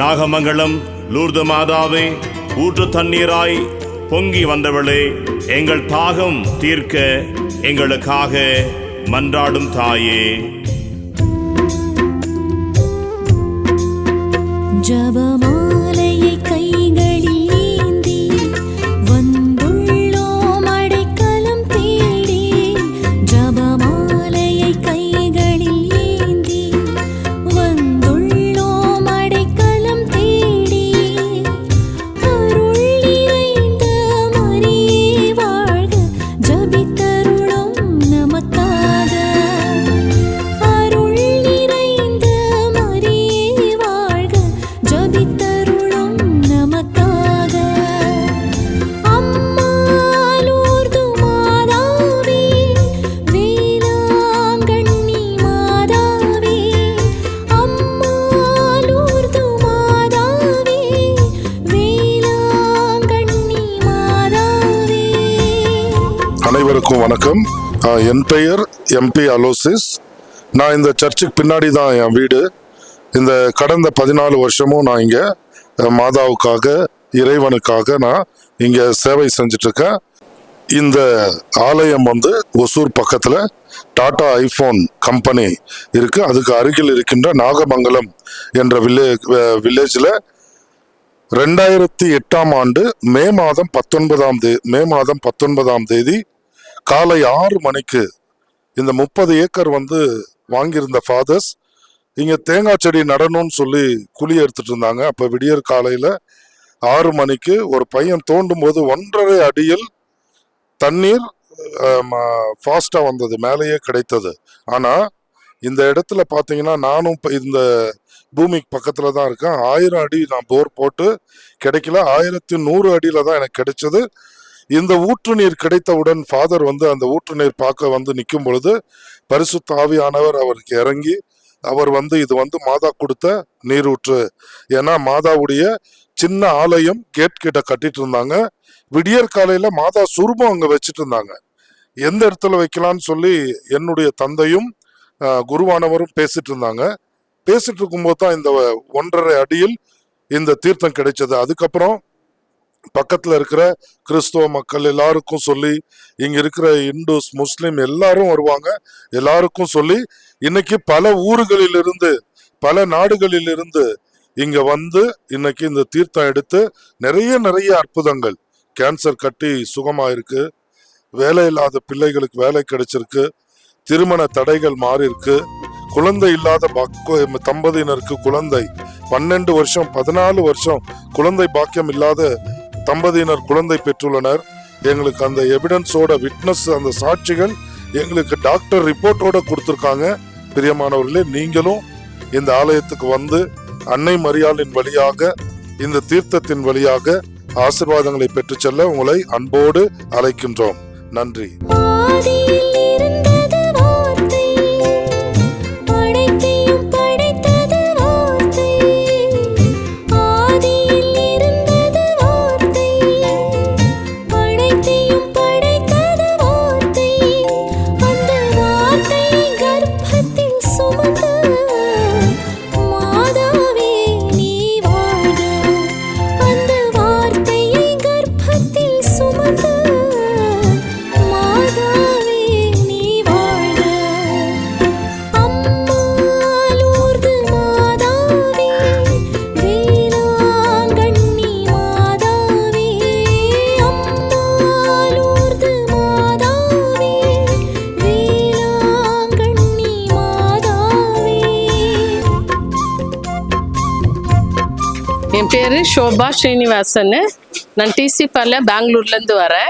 Nagamangalam Lourdes மாதாவே ஊற்று தண்ணீராய் பொங்கி வந்தவளே எங்கள் தாகம் தீர்க்க எங்களுக்காக மன்றாடும் தாயே. ஜபமாலையை கைகள் அனைவருக்கும் வணக்கம். என் பெயர் எம்பி அலோசிஸ். நான் இந்த சர்ச்சுக்கு பின்னாடி தான் என் வீடு. இந்த கடந்த பதினாலு வருஷமும் நான் இங்கே மாதாவுக்காக இறைவனுக்காக நான் இங்கே சேவை செஞ்சிட்ருக்கேன். இந்த ஆலயம் வந்து ஒசூர் பக்கத்தில் டாடா ஐஃபோன் கம்பெனி இருக்குது அதுக்கு அருகில் இருக்கின்ற நாகமங்கலம் என்ற வில்லே வில்லேஜில் ரெண்டாயிரத்தி எட்டாம் ஆண்டு மே மாதம் பத்தொன்பதாம் தே மே மாதம் பத்தொன்பதாம் தேதி காலை ஆறு மணிக்கு இந்த முப்பது ஏக்கர் வந்து வாங்கியிருந்த ஃபாதர்ஸ் இங்கே தேங்காய் செடி நடணும்னு சொல்லி குழி எடுத்துட்டு இருந்தாங்க. அப்போ விடியற் காலையில் ஆறு மணிக்கு ஒரு பையன் தோண்டும் போது ஒன்றரை அடியில் தண்ணீர் ஃபாஸ்ட்டாக வந்தது. மேலேயே கிடைத்தது. ஆனால் இந்த இடத்துல பார்த்தீங்கன்னா நானும் இப்போ இந்த பூமிக்கு பக்கத்தில் தான் இருக்கேன். ஆயிரம் அடி நான் போர் போட்டு கிடைக்கல. ஆயிரத்தி நூறு அடியில் தான் எனக்கு கிடைச்சது. இந்த ஊற்று நீர் கிடைத்தவுடன் ஃபாதர் வந்து அந்த ஊற்று நீர் பார்க்க வந்து நிற்கும் பொழுது பரிசு தாவியானவர் அவருக்கு இறங்கி அவர் வந்து இது வந்து மாதா கொடுத்த நீரூற்று. ஏன்னா மாதாவுடைய சின்ன ஆலயம் கேட் கிட்ட கட்டிட்டு இருந்தாங்க. விடியற் காலையில மாதா சுரூபம் அங்க வச்சிட்டு இருந்தாங்க. எந்த இடத்துல வைக்கலாம்னு சொல்லி என்னுடைய தந்தையும் குருவானவரும் பேசிட்டு இருந்தாங்க. பேசிட்டு இருக்கும்போது தான் இந்த ஒன்றரை அடியில் இந்த தீர்த்தம் கிடைச்சது. அதுக்கப்புறம் பக்கத்தில் இருக்கிற கிறிஸ்துவ மக்கள் எல்லாருக்கும் சொல்லி இங்கே இருக்கிற இந்துஸ் முஸ்லீம் எல்லாரும் வருவாங்க. எல்லாருக்கும் சொல்லி இன்னைக்கு பல ஊர்களிலிருந்து பல நாடுகளில் இருந்து இங்க வந்து இன்னைக்கு இந்த தீர்த்தம் எடுத்து நிறைய நிறைய அற்புதங்கள். கேன்சர் கட்டி சுகமாயிருக்கு. வேலை இல்லாத பிள்ளைகளுக்கு வேலை கிடைச்சிருக்கு. திருமண தடைகள் மாறி இருக்கு குழந்தை இல்லாத தம்பதியினருக்கு குழந்தை. பன்னெண்டு வருஷம் பதினாலு வருஷம் குழந்தை பாக்கியம் இல்லாத தம்பதியினர் குழந்தை பெற்றுள்ளனர். எங்களுக்கு அந்த எவிடன்ஸோட விட்னஸ் அந்த சாட்சிகள் எங்களுக்கு டாக்டர் ரிப்போர்ட்டோட கொடுத்துருக்காங்க. பிரியமானவர்களே நீங்களும் இந்த ஆலயத்துக்கு வந்து அன்னை மரியாளின் வழியாக இந்த தீர்த்தத்தின் வழியாக ஆசீர்வாதங்களை பெற்றுச் செல்ல உங்களை அன்போடு அழைக்கின்றோம். நன்றி. பேர் ஷோபா ஸ்ரீனிவாசன் நான் டிசி பார்ல பெங்களூர்லேருந்து வரேன்.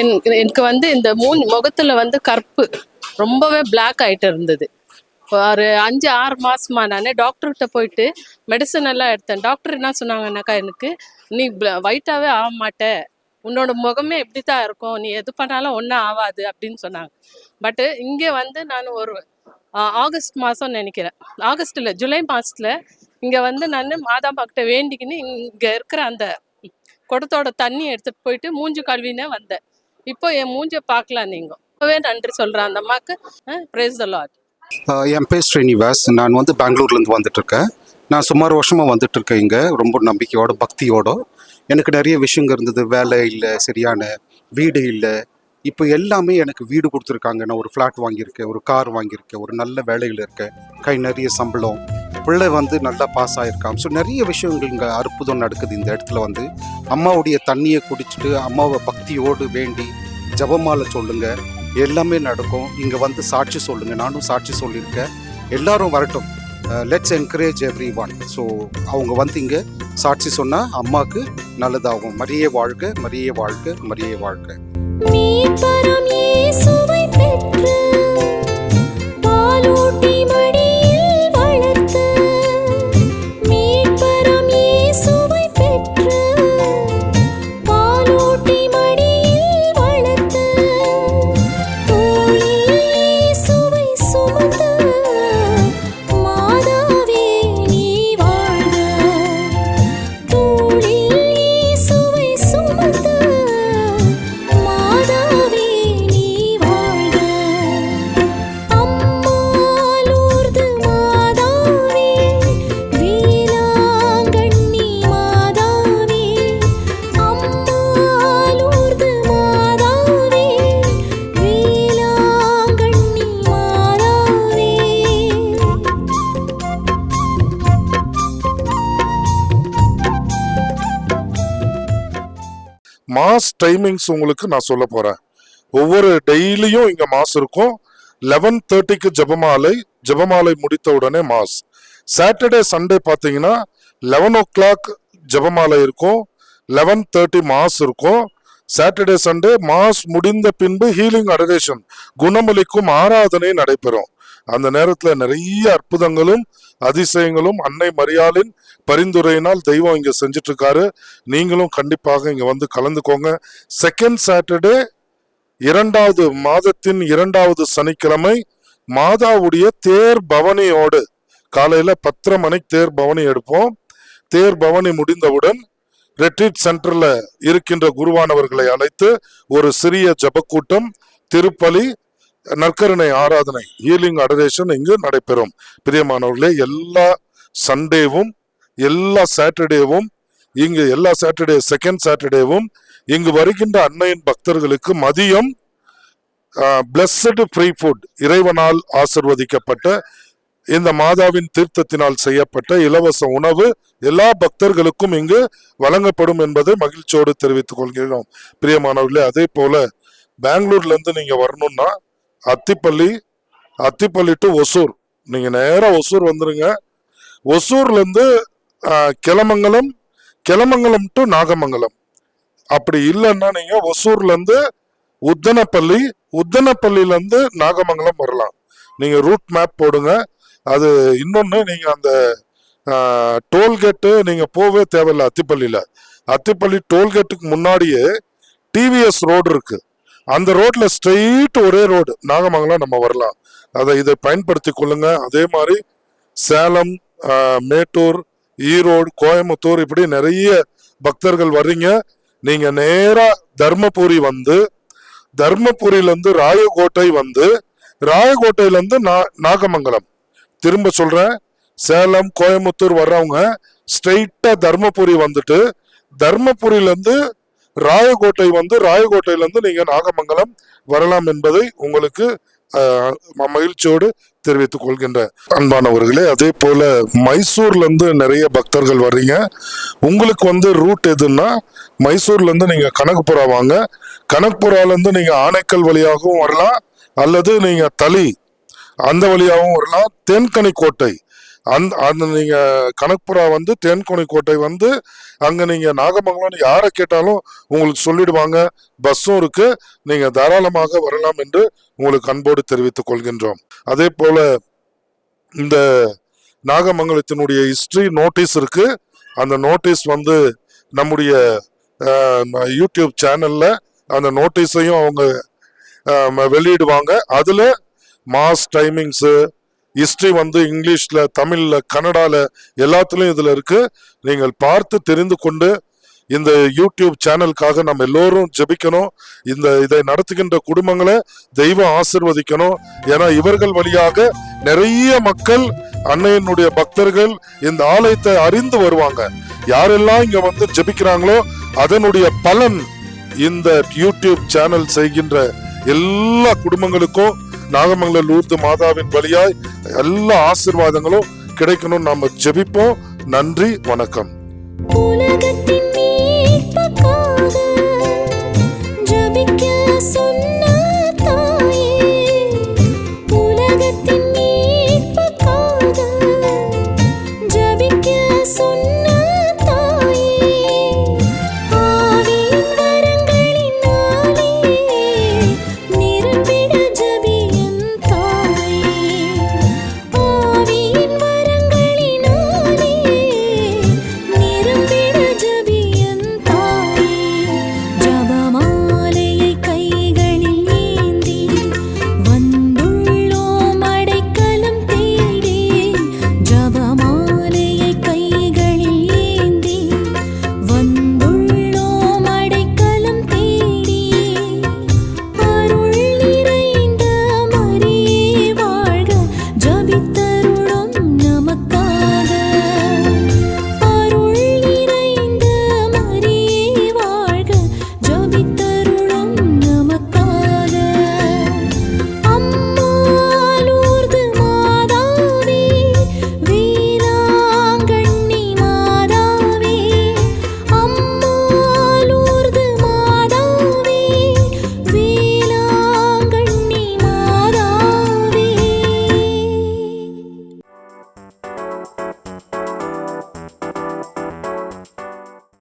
என் எனக்கு வந்து இந்த மூணு முகத்தில் வந்து கருப்பு ரொம்பவே பிளாக் ஆகிட்டு இருந்தது. ஒரு அஞ்சு ஆறு மாதமா நான் டாக்டர்கிட்ட போயிட்டு மெடிசன் எல்லாம் எடுத்தேன். டாக்டர் என்ன சொன்னாங்கன்னாக்கா எனக்கு நீ ஒயிட்டாகவே ஆக மாட்ட. உன்னோட முகமே இப்படி தான் இருக்கும். நீ எது பண்ணாலும் ஒன்றும் ஆகாது அப்படின்னு சொன்னாங்க. பட்டு இங்கே வந்து நான் ஒரு ஆகஸ்ட் மாதம் நினைக்கிறேன். ஆகஸ்ட் இல்லை ஜூலை மாதத்தில் இங்கே வந்து நான் மாதாம்பாக்கிட்ட வேண்டிக்கின்னு இங்கே இருக்கிற அந்த குடத்தோட தண்ணி எடுத்துகிட்டு போயிட்டு மூஞ்சி கழுவினே வந்தேன். இப்போ என் மூஞ்சை பார்க்கலாம் நீங்கள் ரொம்பவே நன்றி சொல்கிறேன் அந்த அம்மாவுக்கு ப்ரைஸ் த லாட் என் பேர் ஸ்ரீனிவாஸ். நான் வந்து பெங்களூர்லேருந்து வந்துட்டுருக்கேன். நான் சுமார் வருஷமாக வந்துட்டு இருக்கேன் இங்கே. ரொம்ப நம்பிக்கையோட பக்தியோட. எனக்கு நிறைய விஷயங்க இருந்தது. வேலை இல்லை சரியான வீடு இல்லை. இப்போ எல்லாமே எனக்கு வீடு கொடுத்துருக்காங்க. நான் ஒரு ஃப்ளாட் வாங்கியிருக்கேன் ஒரு கார் வாங்கியிருக்கேன் ஒரு நல்ல வேலையில் இருக்கேன். கை நிறைய சம்பளம். பிள்ளை வந்து நல்லா பாஸ் ஆகிருக்கான் ஸோ நிறைய விஷயங்கள் இங்கே அற்புதம் நடக்குது இந்த இடத்துல வந்து. அம்மாவுடைய தண்ணியை குடிச்சிட்டு அம்மாவை பக்தியோடு வேண்டி ஜபமாலை சொல்லுங்க. எல்லாமே நடக்கும். இங்கே வந்து சாட்சி சொல்லுங்க. நானும் சாட்சி சொல்லியிருக்கேன். எல்லாரும் வரட்டும். Let's encourage everyone so அவங்க வந்து இங்கே சாட்சி சொன்னால் அம்மாவுக்கு நல்லதாகும். மரியே வாழ்க மரியே வாழ்க மரியே வாழ்க. டைமிங்ஸ் உங்களுக்கு நான் சொல்ல போறேன். ஒவ்வொரு டெய்லியும் இங்க மாஸ் இருக்கும். லெவன் தேர்ட்டிக்கு ஜெபமாலை ஜெபமாலை முடித்த உடனே மாஸ். சாட்டர்டே சண்டே பார்த்தீங்கன்னா லெவன் ஓ கிளாக் ஜெபமாலை இருக்கும். லெவன் தேர்ட்டி மாஸ் இருக்கும். சாட்டர்டே சண்டே மாஸ் முடிந்த பின்பு ஹீலிங் அடரேஷன் குணமளிக்கும் ஆராதனை நடைபெறும். அந்த நேரத்துல நிறைய அற்புதங்களும் அதிசயங்களும் அன்னை மரியாளின் பரிந்துரையினால் தெய்வம் இங்க செஞ்சுட்டு இருக்காரு நீங்களும் கண்டிப்பாக இங்க வந்து கலந்துக்கோங்க. செகண்ட் சாட்டர்டே இரண்டாவது மாதத்தின் இரண்டாவது சனிக்கிழமை மாதாவுடைய தேர் பவனியோடு காலையில பத்தரை மணிக்கு தேர் பவனி எடுப்போம். தேர் பவனி முடிந்தவுடன் ரெட்ரீட் சென்டர்ல இருக்கின்ற குருவானவர்களை அழைத்து ஒரு சிறிய ஜபக்கூட்டம் திருப்பலி நற்கருணை ஆராதனை ஹீலிங் அடரேஷன் இங்கு நடைபெறும். பிரியமானவர்களே எல்லா சண்டேவும் எல்லா சாட்டர்டேவும் இங்கு எல்லா சாட்டர்டே செகண்ட் சாட்டர்டேவும் இங்கு வருகின்ற அன்னையின் பக்தர்களுக்கு மதியம் பிளஸ்டு ஃப்ரீ ஃபுட் இறைவனால் ஆசிர்வதிக்கப்பட்ட இந்த மாதாவின் தீர்த்தத்தினால் செய்யப்பட்ட இலவச உணவு எல்லா பக்தர்களுக்கும் இங்கு வழங்கப்படும் என்பதை மகிழ்ச்சியோடு தெரிவித்துக் கொள்கிறோம். பிரியமானவர்களே அதே போல பெங்களூர்ல இருந்து நீங்க வரணும்னா அத்திப்பள்ளி அத்திப்பள்ளி டு ஒசூர். நீங்க நேராக ஒசூர் வந்துருங்க. ஒசூர்ல இருந்து கிளமங்கலம் கிளமங்கலம் டு நாகமங்கலம். அப்படி இல்லைன்னா நீங்க ஒசூர்ல இருந்து உத்தனப்பள்ளி உத்தனப்பள்ளியில இருந்து நாகமங்கலம் வரலாம். நீங்க ரூட் மேப் போடுங்க. அது இன்னொன்னு நீங்க அந்த டோல்கேட்டு நீங்க போவே தேவையில்ல அத்திப்பள்ளியில. அத்திப்பள்ளி டோல்கேட்டுக்கு முன்னாடியே டிவிஎஸ் ரோடு இருக்குது அந்த ரோட்ல ஸ்ட்ரெயிட் ஒரே ரோடு நாகமங்கலம் நம்ம வரலாம். அதை இதை பயன்படுத்தி கொள்ளுங்க. அதே மாதிரி சேலம் மேட்டூர் ஈரோடு கோயம்புத்தூர் இப்படி நிறைய பக்தர்கள் வர்றீங்க. நீங்க நேரா தர்மபுரி வந்து தர்மபுரியிலேருந்து ராயகோட்டை வந்து ராயகோட்டையிலேருந்து நா- நாகமங்கலம். திரும்ப சொல்கிறேன் சேலம் கோயம்புத்தூர் வர்றவங்க ஸ்ட்ரெயிட்டாக தர்மபுரி வந்துட்டு தர்மபுரியிலேருந்து ராயகோட்டை வந்து ராயகோட்டையில நீங்கள் நாகமங்கலம் வரலாம் என்பதை உங்களுக்கு மகிழ்ச்சியோடு தெரிவித்துக் கொள்கின்ற அன்பானவர்களே. அதே போல மைசூர்லேருந்து நிறைய பக்தர்கள் வர்றீங்க. உங்களுக்கு வந்து ரூட் எதுன்னா மைசூர்லேருந்து நீங்கள் நீங்க கனகபுரா வாங்க. கனகபுரால நீங்கள் ஆனைக்கல் வழியாகவும் வரலாம். அல்லது நீங்கள் தளி அந்த வழியாகவும் வரலாம். தென்கனி கோட்டை அந்த அந்த நீங்கள் கனக்புரா வந்து தேன்கோணி கோட்டை வந்து அங்கே நீங்கள் நாகமங்கலம்னு யாரை கேட்டாலும் உங்களுக்கு சொல்லிடுவாங்க. பஸ்ஸும் இருக்குது நீங்கள் தாராளமாக வரலாம் என்று உங்களுக்கு அன்போடு தெரிவித்துக் கொள்கின்றோம். அதே போல் இந்த நாகமங்கலத்தினுடைய ஹிஸ்ட்ரி நோட்டீஸ் இருக்குது அந்த நோட்டீஸ் வந்து நம்முடைய யூடியூப் சேனலில் அந்த நோட்டீஸையும் அவங்க வெளியிடுவாங்க. அதில் மாஸ் டைமிங்ஸு ஹிஸ்ட்ரி வந்து இங்கிலீஷில் தமிழில் கன்னடாவில் எல்லாத்துலேயும் இதில் இருக்குது நீங்கள் பார்த்து தெரிந்து கொண்டு இந்த யூடியூப் சேனலுக்காக நம்ம எல்லோரும் ஜெபிக்கணும். இந்த இதை நடத்துகின்ற குடும்பங்களை தெய்வம் ஆசிர்வதிக்கணும். ஏன்னா இவர்கள் வழியாக நிறைய மக்கள் அன்னையனுடைய பக்தர்கள் இந்த ஆலயத்தை அறிந்து வருவாங்க. யாரெல்லாம் இங்க வந்து ஜெபிக்கிறாங்களோ அதனுடைய பலன் இந்த யூடியூப் சேனல் செய்கின்ற எல்லா குடும்பங்களுக்கும் நாகமங்கல லூர்து மாதாவின் வழியாய் எல்லா ஆசிர்வாதங்களும் கிடைக்கணும் நாம ஜெபிப்போம். நன்றி வணக்கம். உலகத்தில்